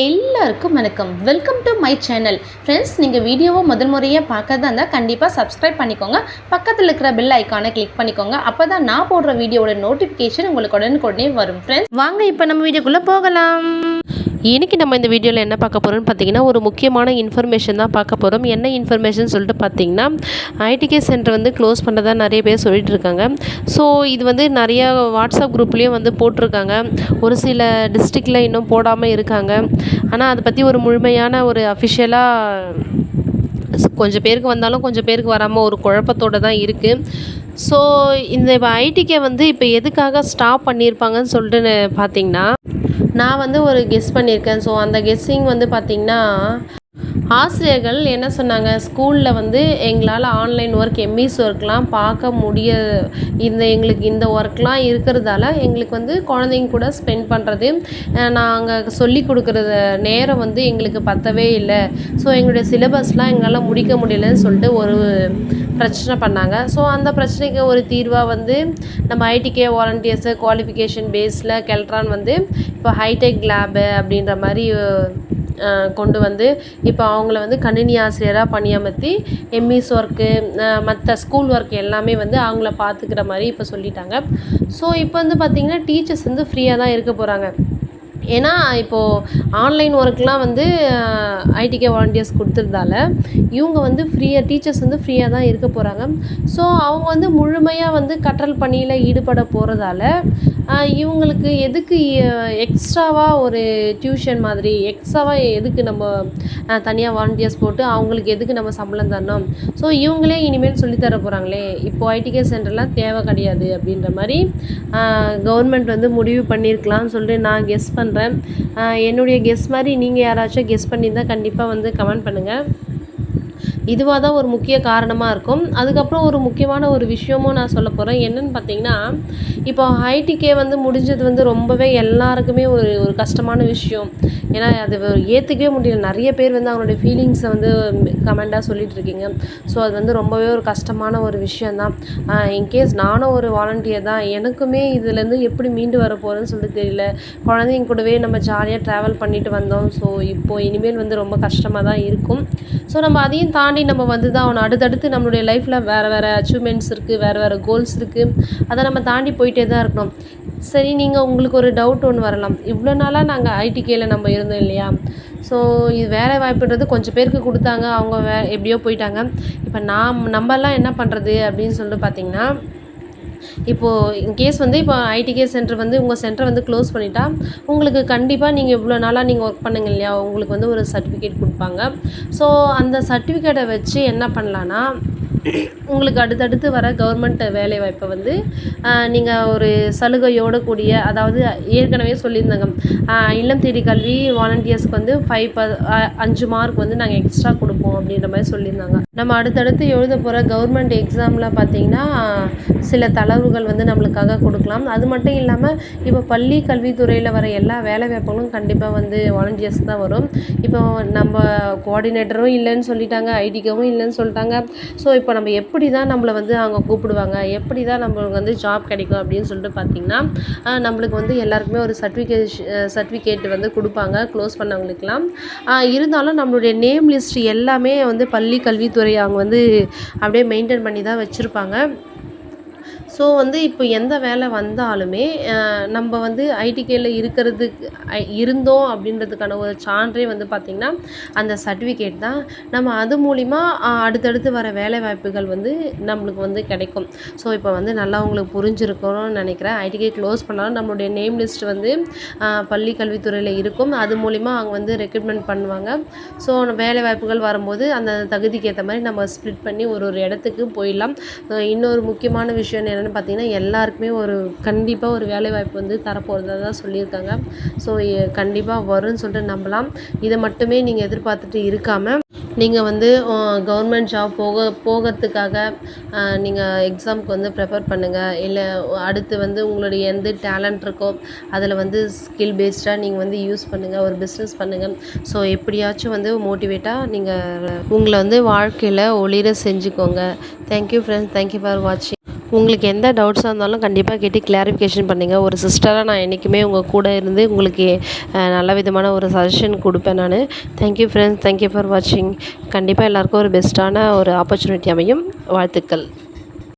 எல்லாருக்கும் வணக்கம். Welcome to my channel friends நீங்கள் வீடியோவை முதல் முறையாக பார்க்கறதா இருந்தால் கண்டிப்பாக சப்ஸ்கிரைப் பண்ணிக்கோங்க. பக்கத்தில் இருக்கிற பெல் ஐக்கானை கிளிக் பண்ணிக்கோங்க. அப்போ தான் நான் போடுற வீடியோவோட நோட்டிஃபிகேஷன் உங்களுக்கு உடனுக்குடனே வரும். ஃப்ரெண்ட்ஸ் வாங்க இப்போ நம்ம வீடியோக்குள்ளே போகலாம். இன்றைக்கி நம்ம இந்த வீடியோவில் என்ன பார்க்க போகிறோம்னு பார்த்தீங்கன்னா ஒரு முக்கியமான இன்ஃபர்மேஷன் தான் பார்க்க போகிறோம் என்ன இன்ஃபர்மேஷன் சொல்லிட்டு பார்த்தீங்கன்னா ஐடிகே சென்டர் வந்து க்ளோஸ் பண்ணதா நிறைய பேர் சொல்லிட்டு இருக்காங்க. ஸோ இது வந்து நிறைய வாட்ஸ்அப் குரூப்லேயும் வந்து போட்டிருக்காங்க. ஒரு சில டிஸ்ட்ரிக்டில் இன்னும் போடாமல் இருக்காங்க. ஆனால் அதை பற்றி ஒரு முழுமையான ஒரு அஃபிஷியலாக கொஞ்சம் பேருக்கு வந்தாலும் கொஞ்சம் பேருக்கு வராமல் ஒரு குழப்பத்தோடு தான் இருக்குது ஸோ இந்த இப்போ ஐடிகே வந்து இப்போ எதுக்காக ஸ்டாப் பண்ணியிருப்பாங்கன்னு சொல்லிட்டு பார்த்தீங்கன்னா நான் வந்து ஒரு கெஸ் பண்ணியிருக்கேன். ஸோ அந்த கெஸ்ஸிங் வந்து பார்த்திங்கன்னா ஆசிரியர்கள் என்ன சொன்னாங்க? ஸ்கூலில் வந்து எங்களால் ஆன்லைன் ஒர்க் எம்இஸ் ஒர்க்லாம் பார்க்க முடிய இந்த எங்களுக்கு இந்த ஒர்க்லாம் இருக்கிறதால எங்களுக்கு வந்து குழந்தைங்க கூட ஸ்பெண்ட் பண்ணுறது நாங்கள் சொல்லி கொடுக்குறது நேரம் வந்து எங்களுக்கு பத்தவே இல்லை. ஸோ எங்களுடைய சிலபஸ்லாம் எங்களால் முடிக்க முடியலன்னு சொல்லிட்டு ஒரு பிரச்சனை பண்ணாங்க. ஸோ அந்த பிரச்சனைக்கு ஒரு தீர்வாக வந்து நம்ம ஐடிகே வாலண்டியர்ஸு குவாலிஃபிகேஷன் பேஸில் கெல்ட்ரான் வந்து இப்போ ஹைடெக் லேபு அப்படின்ற மாதிரி கொண்டு வந்து இப்போ அவங்கள வந்து கணினி ஆசிரியராக பணியமர்த்தி எம்இஸ் ஒர்க்கு மற்ற ஸ்கூல் ஒர்க் எல்லாமே வந்து அவங்கள பார்த்துக்கிற மாதிரி இப்போ சொல்லிட்டாங்க. ஸோ இப்போ வந்து பார்த்திங்கன்னா டீச்சர்ஸ் வந்து ஃப்ரீயாக தான் இருக்க போகிறாங்க ஏன்னா இப்போது ஆன்லைன் ஒர்க்லாம் வந்து ஐடிகே வாலண்டியர்ஸ் கொடுத்துருந்தால இவங்க வந்து ஃப்ரீயாக டீச்சர்ஸ் வந்து ஃப்ரீயாக தான் இருக்க போகிறாங்க ஸோ அவங்க வந்து முழுமையாக வந்து கற்றல் பணியில் ஈடுபட போகிறதால இவங்களுக்கு எதுக்கு எக்ஸ்ட்ராவாக ஒரு டியூஷன் மாதிரி எக்ஸ்ட்ராவாக எதுக்கு நம்ம தனியாக வாலண்டியர்ஸ் போட்டு அவங்களுக்கு எதுக்கு நம்ம சம்பளம் தரணும்? ஸோ இவங்களே இனிமேல் சொல்லித்தர போகிறாங்களே இப்போ ஐடிகே சென்டர்லாம் தேவை கிடையாது அப்படின்ற மாதிரி கவர்மெண்ட் வந்து முடிவு பண்ணியிருக்கலாம்னு சொல்லிட்டு நான் கெஸ் பண்ணுறேன் என்னுடைய கெஸ் மாதிரி நீங்கள் யாராச்சும் கெஸ் பண்ணியிருந்தால் கண்டிப்பாக வந்து கமெண்ட் பண்ணுங்கள் இதுவாக தான் ஒரு முக்கிய காரணமாக இருக்கும். அதுக்கப்புறம் ஒரு முக்கியமான ஒரு விஷயமும் நான் சொல்ல போகிறேன் என்னென்னு பார்த்தீங்கன்னா இப்போ ஐடிகே வந்து முடிஞ்சது வந்து ரொம்பவே எல்லாருக்குமே ஒரு ஒரு கஷ்டமான விஷயம். ஏன்னா அது ஏற்றுக்கவே முடியல. நிறைய பேர் வந்து அவங்களுடைய ஃபீலிங்ஸை வந்து கமெண்டாக சொல்லிட்டு இருக்கீங்க. ஸோ அது வந்து ரொம்பவே ஒரு கஷ்டமான ஒரு விஷயந்தான் இன்கேஸ் நானும் ஒரு வாலண்டியர் தான். எனக்குமே இதுலேருந்து எப்படி மீண்டு வர போகிறேன்னு சொல்லிட்டு தெரியல. குழந்தைங்க கூடவே நம்ம ஜாலியாக ட்ராவல் பண்ணிட்டு வந்தோம். ஸோ இப்போ இனிமேல் வந்து ரொம்ப கஷ்டமாக தான் இருக்கும். ஸோ நம்ம அதையும் தாண்டி தாண்டி நம்ம வந்து தான் ஆகணும். அடுத்தடுத்து நம்மளுடைய லைஃப்பில் வேறு வேறு அச்சீவ்மெண்ட்ஸ் இருக்குது வேறு வேறு கோல்ஸ் இருக்குது அதை நம்ம தாண்டி போயிட்டே தான் இருக்கணும். சரி நீங்கள் உங்களுக்கு ஒரு டவுட் ஒன்று வரலாம். இவ்வளோ நாளாக நாங்கள் ஐடிகேயில் நம்ம இருந்தோம் இல்லையா? ஸோ இது வேலை வாய்ப்புன்றது கொஞ்சம் பேருக்கு கொடுத்தாங்க. அவங்க வே எப்படியோ போயிட்டாங்க. இப்போ நாம் நம்மலாம் என்ன பண்ணுறது அப்படின்னு சொல்லிட்டு பார்த்தீங்கன்னா இப்போது இன்கேஸ் வந்து இப்போ ஐடிகே சென்டர் வந்து உங்கள் சென்டரை வந்து க்ளோஸ் பண்ணிட்டா உங்களுக்கு கண்டிப்பாக நீங்கள் இவ்வளோ நாளாக நீங்கள் ஒர்க் பண்ணுங்க இல்லையா? உங்களுக்கு வந்து ஒரு சர்டிஃபிகேட் கொடுப்பாங்க. ஸோ அந்த சர்டிஃபிகேட்டை வச்சு என்ன பண்ணலான்னா உங்களுக்கு அடுத்தடுத்து வர கவர்மெண்ட் வேலைவாய்ப்பை வந்து நீங்கள் ஒரு சலுகையோடு கூடிய அதாவது ஏற்கனவே சொல்லியிருந்தாங்க இல்லம் தேடி கல்வி வாலண்டியர்ஸ்க்கு வந்து ஃபைவ் ப அஞ்சு மார்க் வந்து நாங்கள் எக்ஸ்ட்ரா கொடுப்போம் அப்படின்ற மாதிரி சொல்லியிருந்தாங்க. நம்ம அடுத்தடுத்து எழுத போகிற கவர்மெண்ட் எக்ஸாமில் பார்த்தீங்கன்னா சில தளர்வுகள் வந்து நம்மளுக்காக கொடுக்கலாம். அது மட்டும் இல்லாமல் இப்போ பள்ளி கல்வித்துறையில் வர எல்லா வேலை வாய்ப்புகளும் கண்டிப்பாக வந்து வாலண்டியர்ஸ் தான் வரும். இப்போ நம்ம கோஆர்டினேட்டரும் இல்லைன்னு சொல்லிட்டாங்க ஐடிக்கவும் இல்லைன்னு சொல்லிட்டாங்க. ஸோ இப்போ நம்ம எப்படி தான் நம்மளை வந்து அவங்க கூப்பிடுவாங்க எப்படி தான் நம்மளுக்கு வந்து ஜாப் கிடைக்கும் அப்படின்னு சொல்லிட்டு பார்த்தீங்கன்னா நம்மளுக்கு வந்து எல்லாருக்குமே ஒரு சர்டிஃபிகேஷ் சர்டிஃபிகேட் வந்து கொடுப்பாங்க க்ளோஸ் பண்ணவங்களுக்குலாம் இருந்தாலும் நம்மளுடைய நேம் லிஸ்ட் எல்லாமே வந்து பள்ளி கல்வித்துறை அவங்க வந்து அப்படியே மெயின்டைன் பண்ணி தான் வச்சுருப்பாங்க. ஸோ வந்து இப்போ எந்த வேலை வந்தாலுமே நம்ம வந்து ஐடிகேயில் இருக்கிறதுக்கு இருந்தோம் அப்படின்றதுக்கான ஒரு சான்றே வந்து பார்த்திங்கன்னா அந்த சர்டிஃபிகேட் தான். நம்ம அது மூலிமா அடுத்தடுத்து வர வேலை வாய்ப்புகள் வந்து நம்மளுக்கு வந்து கிடைக்கும். ஸோ இப்போ வந்து நல்லா உங்களுக்கு புரிஞ்சிருக்கணும்னு நினைக்கிறேன். ஐடிகே க்ளோஸ் பண்ணாலும் நம்மளுடைய நேம் லிஸ்ட் வந்து பள்ளி கல்வித்துறையில் இருக்கும். அது மூலிமா அவங்க வந்து ரெக்ரூட்மெண்ட் பண்ணுவாங்க. ஸோ வேலை வாய்ப்புகள் வரும்போது அந்த தகுதிக்கு ஏற்ற மாதிரி நம்ம ஸ்ப்ளிட் பண்ணி ஒரு ஒரு இடத்துக்கு போயிடலாம். இன்னொரு முக்கியமான விஷயம் என்னென்னு பார்த்தீங்கன்னா எல்லாருக்குமே ஒரு கண்டிப்பாக ஒரு வேலைவாய்ப்பு வந்து தரப்போகிறதா தான் சொல்லியிருக்காங்க. ஸோ கண்டிப்பாக வரும்னு சொல்லிட்டு நம்பலாம். இதை மட்டுமே நீங்கள் எதிர்பார்த்துட்டு இருக்காமல் நீங்கள் வந்து கவர்மெண்ட் ஜாப் போக போகிறதுக்காக நீங்கள் எக்ஸாமுக்கு வந்து ப்ரிப்பேர் பண்ணுங்கள் இல்லை அடுத்து வந்து உங்களுடைய எந்த டேலண்ட் இருக்கோ அதில் வந்து ஸ்கில் பேஸ்டாக நீங்கள் வந்து யூஸ் பண்ணுங்கள் ஒரு பிஸ்னஸ் பண்ணுங்கள் ஸோ எப்படியாச்சும் வந்து மோட்டிவேட்டாக நீங்கள் உங்களை வந்து வாழ்க்கையில் ஒளிர செஞ்சுக்கோங்க. தேங்க்யூ ஃப்ரெண்ட்ஸ் தேங்க்யூ ஃபார் வாட்சிங் உங்களுக்கு எந்த டவுட்ஸாக இருந்தாலும் கண்டிப்பாக கேட்டு கிளாரிஃபிகேஷன் பண்ணுங்கள் ஒரு சிஸ்டராக நான் என்றைக்குமே உங்கள் கூட இருந்து உங்களுக்கு நல்ல விதமான ஒரு சஜஷன் கொடுப்பேன் நான். தேங்க்யூ ஃப்ரெண்ட்ஸ் தேங்க்யூ ஃபார் வாட்சிங் கண்டிப்பாக எல்லாருக்கும் ஒரு பெஸ்ட்டான ஒரு ஆப்பர்ச்சுனிட்டி அமையும். வாழ்த்துக்கள்.